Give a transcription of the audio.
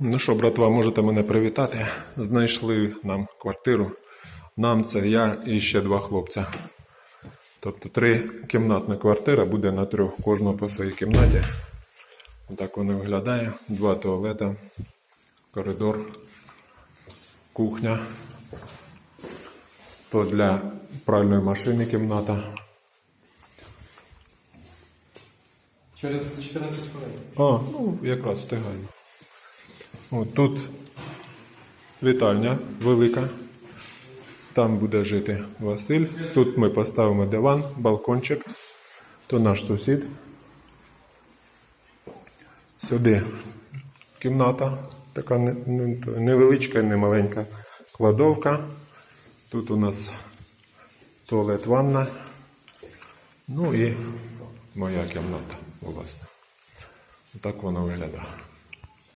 Ну що, братва, можете мене привітати. Знайшли нам квартиру. Нам це я і ще два хлопця. Тобто три кімнатна квартира буде на трьох, кожного по своїй кімнаті. Так воно виглядає. Два туалета, коридор, кухня. То для пральної машини кімната. Через 14 хвилин. А, ну якраз встигаємо. От тут вітальня велика. Там буде жити Василь. Тут ми поставимо диван, балкончик. То наш сусід. Сюди кімната, така не- не- невеличка, не маленька кладовка. Тут у нас туалет, ванна. Ну і моя кімната, власне. Так воно виглядає.